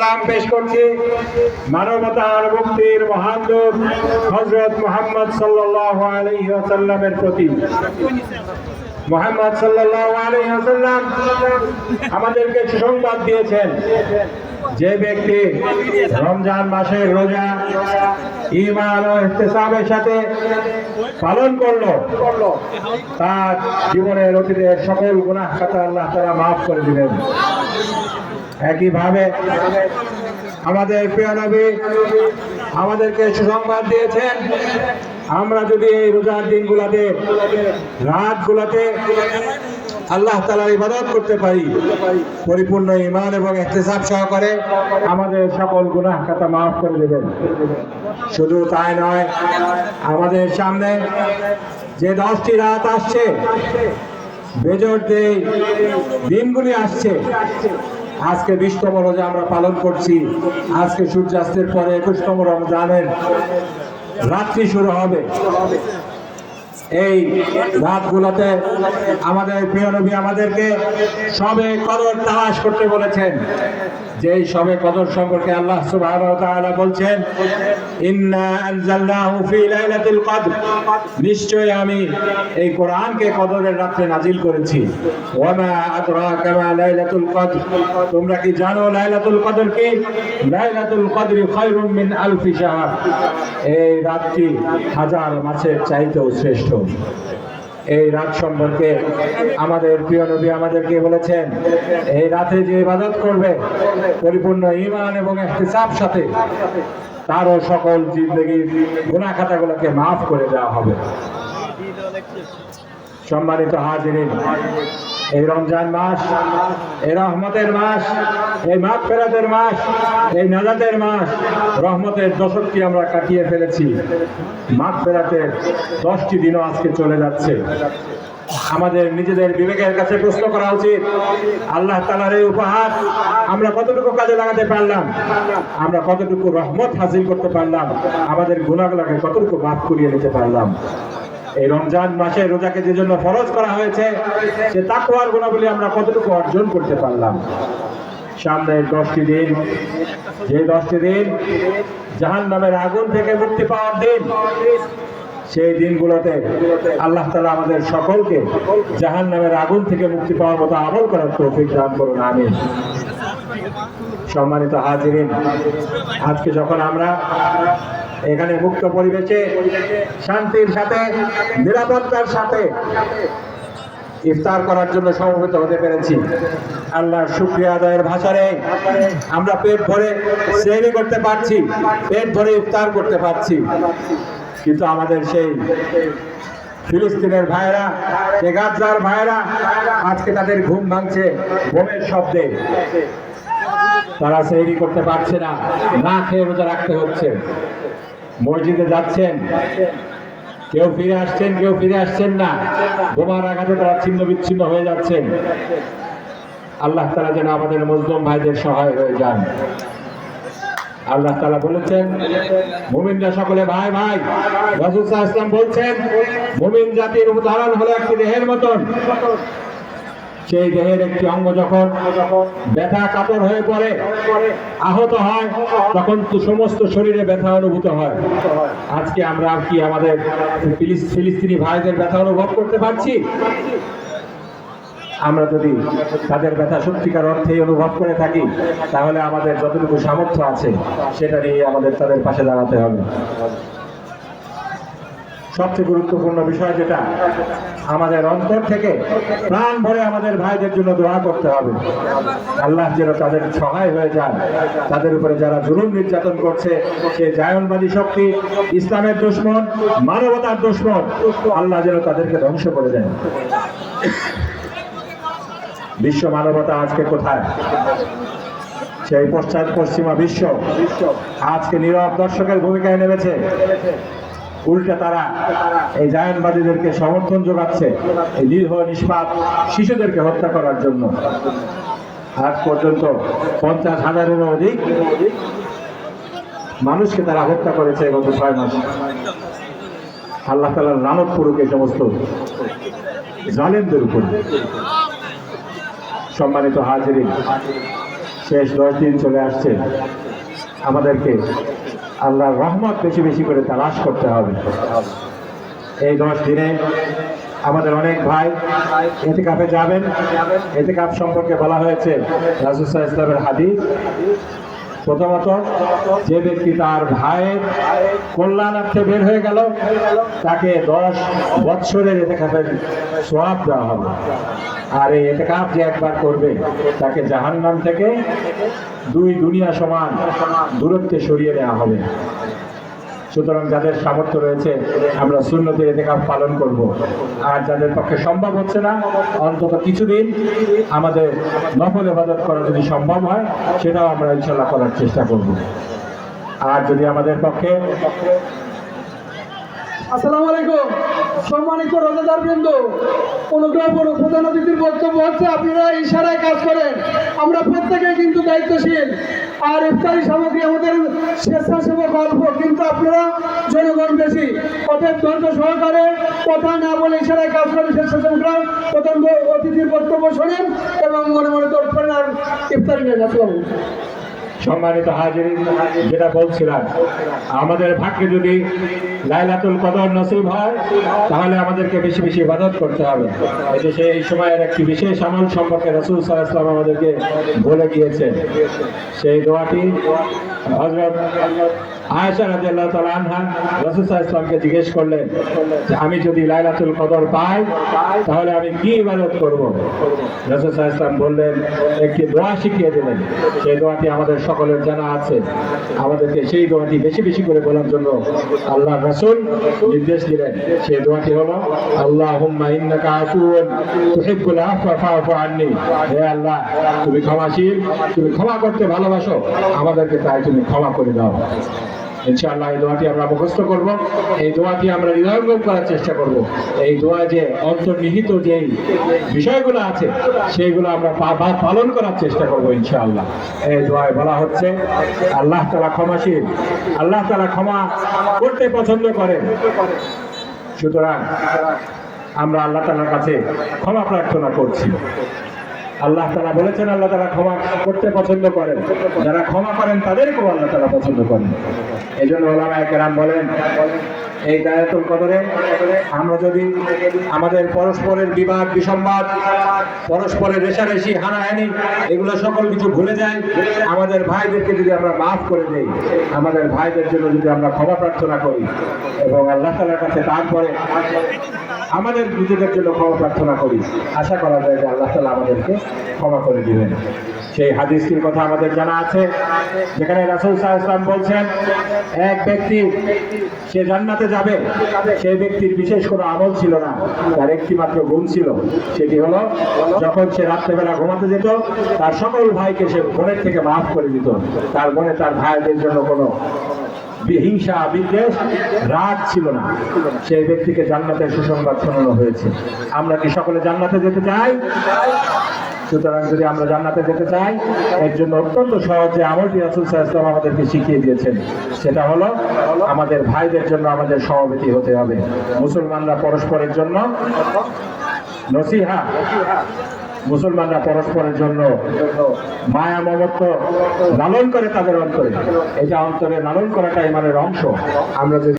সালাম পেশ করছি মানবতার মুক্তির মহান হজরত মোহাম্মদ ওয়াসাল্লামের প্রতি। মোহাম্মদ ওয়াসাল্লাম আমাদেরকে সুসংবাদ দিয়েছেন যে ব্যক্তি রমজান মাসের রোজা ইমান ও ইহতিসাবের সাথে পালন করল, তার জীবনের অতীতের সকল গুনাহ খাতা আল্লাহ তারা মাফ করে দিবেন। একইভাবে আমাদের প্রিয় নবী আমাদেরকে সুসংবাদ দিয়েছেন, আমরা যদি এই রোজার দিনগুলোতে, রাতগুলোতে আল্লাহ তালার ইবাদত করতে পারি, পরিপূর্ণ ইমান এবং এহতেসাব সহকারে আমাদের সকল গুনাহ খাতা মাফ করে দেবেন। শুধু তাই নয়, আমাদের সামনে যে দশটি রাত আসছে, বেজর দেই দিনগুলি আসছে আজকে বিশতম রোজা আমরা পালন করছি। আজকে সূর্যাস্তের পরে একুশতম রমজানের রাত্রি শুরু হবে। এই রাতগুলোতে আমাদের প্রিয় নবী আমাদেরকে সবে কদর তালাশ করতে বলেছেন। যেই সবে কদর সম্পর্কে আল্লাহ সুবহানাহু ওয়া তাআলা বলছেন, ইন্না আনজালনাহু ফি লাইলাতুল কদর। নিশ্চয়ই আমি এই কোরআনকে কদরের রাতে নাজিল করেছি। ওয়ামা আদরাকা মা লাইলাতুল কদর। তোমরা কি জানো লাইলাতুল কদর কি? লাইলাতুল কদরি খায়রুম মিন আলফি শাহর। এই রাতটি হাজার মাসের চাইতেও শ্রেষ্ঠ। এই রাত সম্পর্কে আমাদের প্রিয় নবী আমাদেরকে বলেছেন, এই রাতে যে ইবাদত করবে, পরিপূর্ণ ইমান এবং ইহতিসাব সাথে তারও সকল জিন্দগির গুণা খাতাগুলোকে মাফ করে দেওয়া হবে। সম্মানিত হাজিরিন এই রমজান মাস, এই রহমতের মাস, এই মাঘ ফেরাতের মাস, এই নাজাতের মাস, রহমতের দশকটি আমরা কাটিয়ে ফেলেছি। মাঘ ফেরাতের দশটি দিনও আজকে চলে যাচ্ছে। আমাদের নিজেদের বিবেকের কাছে প্রশ্ন করা উচিত, আল্লাহ তালার এই উপহার আমরা কতটুকু কাজে লাগাতে পারলাম? আমরা কতটুকু রহমত হাসিল করতে পারলাম? আমাদের গুণাগুলাকে কতটুকু মাফ করিয়ে নিতে পারলাম? এই রমজান মাসে রোজাকে যে জন্য ফরজ করা হয়েছে, সে তাকওয়ার গুণাবলী আমরা কতটুকু অর্জন করতে পারলাম? সামনের দশটি দিন, যে দশটি দিন জাহান নামের আগুন থেকে মুক্তি পাওয়ার দিন, সেই দিনগুলোতে আল্লাহ তালা আমাদের সকলকে জাহান নামের আগুন থেকে মুক্তি পাওয়ার মতো আমল করার তৌফিক দান করুন আমি সম্মানিত হাজিরিন, আজকে যখন আমরা এখানে মুক্ত পরিবেশে, শান্তির সাথে, নিরাপত্তার সাথে ইফতার করার জন্য সমবেত হতে পেরেছি। আল্লাহর শুক্রিয়া আদায়ের ভাষারে আমরা পেট ভরে শ্রেণি করতে পারছি, পেট ভরে ইফতার করতে পারছি। কিন্তু আমাদের সেই ফিলিস্তিনের ভাইরা গাজার ভাইরা আজকে তাদের ঘুম ভাঙছে ঘুমের শব্দে। তারা সেহরি করতে পারছে না। না খেয়ে রোজা রাখতে হচ্ছে। মসজিদে যাচ্ছেন। কেউ ফিরে আসছেন, কেউ ফিরে আসছেন না। বোমার আঘাতে তারা ছিন্ন বিচ্ছিন্ন হয়ে যাচ্ছেন। আল্লাহ তারা যেন আমাদের মজলুম ভাইদের সহায় হয়ে যান। আল্লাহ তালা বলেছেন, মুমিনরা সকলে, ভাই ভাই সাল্লাল্লাহু আলাইহি বলছেন, মুমিন জাতির উদাহরণ হলো একটি দেহের মতন। সেই দেহের একটি অঙ্গ যখন ব্যথা কাতর হয়ে পড়ে, আহত হয়, তখন তো সমস্ত শরীরে ব্যথা অনুভূত হয়। আজকে আমরা কি আমাদের ফিলিস্তিনি ভাইদের ব্যথা অনুভব করতে পারছি? আমরা যদি তাদের ব্যথা সত্যিকার অর্থে অনুভব করে থাকি, তাহলে আমাদের যতটুকু সামর্থ্য আছে, সেটা নিয়ে আমাদের তাদের পাশে দাঁড়াতে হবে। সবচেয়ে গুরুত্বপূর্ণ বিষয় যেটা, আমাদের অন্তর থেকে প্রাণ ভরে আমাদের ভাইদের জন্য দোয়া করতে হবে। আল্লাহ যেন তাদের সহায় হয়ে যান। তাদের উপরে যারা জুলুম নির্যাতন করছে, সে জায়নবাদী শক্তি, ইসলামের দুশ্মন, মানবতার দুশ্মন, আল্লাহ যেন তাদেরকে ধ্বংস করে দেন। বিশ্ব মানবতা আজকে কোথায়? সেই পশ্চাৎ পশ্চিমা বিশ্ব, আজকে নীরব দর্শকের ভূমিকায় নেমেছে। উল্টে তারা এই জায়নবাদীদেরকে সমর্থন যোগাচ্ছে, এই নিরীহ নিষ্পাপ শিশুদেরকে হত্যা করার জন্য। আজ পর্যন্ত পঞ্চাশ হাজারেরও অধিক মানুষকে তারা হত্যা করেছে গত ছয় মাস। আল্লাহ তালার লানত করুক এই সমস্ত জালেমদের উপর। সম্মানিত হাজিরিন, শেষ দশ দিন চলে আসছে। আমাদেরকে আল্লাহর রহমত বেশি বেশি করে তালাশ করতে হবে। এই দশ দিনে আমাদের অনেক ভাই এতে কাপে যাবেন। এতে কাপ সম্পর্কে বলা হয়েছে রাজুসাহ ইসলামের হাদিস। প্রথমত, যে ব্যক্তি তার ভাইয়ের কল্যাণার্থে বের হয়ে গেল, তাকে দশ বৎসরের এতে কাপের সোয়াব দেওয়া হবে। আর এই এতে কাপ যে একবার করবে, তাকে জাহান্নাম থেকে দুই দুনিয়া সমান দূরত্বে সরিয়ে দেওয়া হবে। সুতরাং যাদের সামর্থ্য রয়েছে, আমরা শূন্যতে এতেকাপ পালন করব। আর যাদের পক্ষে সম্ভব হচ্ছে না, অন্তত কিছুদিন আমাদের নফল ইবাদত করা যদি সম্ভব হয়, সেটাও আমরা ইনশাল্লাহ করার চেষ্টা করব। আর যদি আমাদের পক্ষে আসসালামু আলাইকুম। সম্মানিত রোজাদার বৃন্দ, অনুগ্রহ করুন প্রধান অতিথির বক্তব্য হচ্ছে, আপনারা ইশারায় কাজ করেন। আমরা প্রত্যেকে কিন্তু দায়িত্বশীল। আর ইফতারি সামগ্রী আমাদের স্বেচ্ছাসেবক অল্প, কিন্তু আপনারা জনগণ বেশি। অতএব ধৈর্য সহকারে কথা না বলে ইশারায় কাজ করেন স্বেচ্ছাসেবকরা। প্রধান অতিথির বক্তব্য শোনেন এবং মনে মনে করেন আর ইফতারি নেন। আসসালামু সম্মানিত হাজির যেটা বলছিলাম, আমাদের ভাগ্যে যদি লাইলাতুল কদর নসিব হয়, তাহলে আমাদেরকে বেশি বেশি ইবাদত করতে হবে। এই যে সেই সময়ের একটি বিশেষ আমল সম্পর্কে রসুল সাল্লাম আমাদেরকে বলে গিয়েছেন। সেই দোয়াটি হজরত আয়েশা রাদিয়াল্লাহু তাআলা আনহা রাসূল ওয়াসাল্লামকে জিজ্ঞেস করলেন যে, আমি যদি লাইলাতুল কদর পাই, তাহলে আমি কি ইবাদত করব? রাসূল আলাইহি বললেন, একটি দোয়া শিখিয়ে দিলেন। সেই দোয়াটি আমাদের সকলের জানা আছে। আমাদেরকে সেই দোয়াটি বেশি বেশি করে বলার জন্য আল্লাহ রাসূল নির্দেশ দিলেন, সে দোয়াটি হলো, আল্লাহুম্মা ইন্নাকা আফুউন তুহিব্বুল আফওয়া ফাআফু আননি। হে আল্লাহ, তুমি ক্ষমাশীল, তুমি ক্ষমা করতে ভালোবাসো, আমাদেরকে তাই তুমি ক্ষমা করে দাও। ইনশাআল্লাহ এই দোয়াটি আমরা মুখস্থ করব। এই দোয়াটি আমরা হৃদয়ঙ্গম করার চেষ্টা করব। এই দোয়া যে অন্তর্নিহিত যে বিষয়গুলো আছে সেইগুলো আমরা পালন করার চেষ্টা করব ইনশাআল্লাহ। এই দোয়ায় বলা হচ্ছে, আল্লাহ তালা ক্ষমাশীল। আল্লাহ তালা ক্ষমা করতে পছন্দ করেন। সুতরাং আমরা আল্লাহ তালার কাছে ক্ষমা প্রার্থনা করছি। আল্লাহ তারা বলেছেন, আল্লাহ তারা ক্ষমা করতে পছন্দ করেন। যারা ক্ষমা করেন, তাদেরকেও আল্লাহ তারা পছন্দ করেন। এই জন্য ওলামায় কেরাম বলেন, এই দায়াতুল কদরে আমরা যদি আমাদের পরস্পরের বিবাদ, বিসম্বাদ, পরস্পরের রেশারেশি হানাহানি, এগুলো সকল কিছু ভুলে যাই আমাদের ভাইদেরকে যদি আমরা মাফ করে দেই, আমাদের ভাইদের জন্য যদি আমরা ক্ষমা প্রার্থনা করি, এবং আল্লাহ তালার কাছে তারপরে আমাদের নিজেদের জন্য ক্ষমা প্রার্থনা করি। আশা করা যায় যে আল্লাহ তালা আমাদেরকে ক্ষমা করে দিবেন। সেই হাদিসটির কথা আমাদের জানা আছে, যেখানে রাসুল সাহা ইসলাম বলছেন, এক ব্যক্তি সে জান্নাতে যাবে, সেই ব্যক্তির বিশেষ কোনো আমল ছিল না, তার একটি মাত্র গুণ ছিল, সেটি হলো যখন সে রাত্রেবেলা ঘুমাতে যেত, তার সকল ভাইকে সে বোনের থেকে মাফ করে দিত। তার বোনে তার ভাইদের জন্য কোনো হিংসা বিদ্বেষ রাগ ছিল না। সেই ব্যক্তিকে জান্নাতের সুসংবাদ শোনানো হয়েছে। আমরা কি সকলে জান্নাতে যেতে চাই? সুতরাং যদি আমরা জান্নাতে যেতে চাই, এর জন্য অত্যন্ত সহজে আমলটি রাসুল সাহা আমাদেরকে শিখিয়ে দিয়েছেন। সেটা হলো, আমাদের ভাইদের জন্য আমাদের সহমতি হতে হবে। মুসলমানরা পরস্পরের জন্য নসিহা মুসলমানরা পরস্পরের জন্য মায়া, মমত্ব লালন করে তাদের অন্তরে। এটা অন্তরে লালন করাটা ইমানের অংশ। আমরা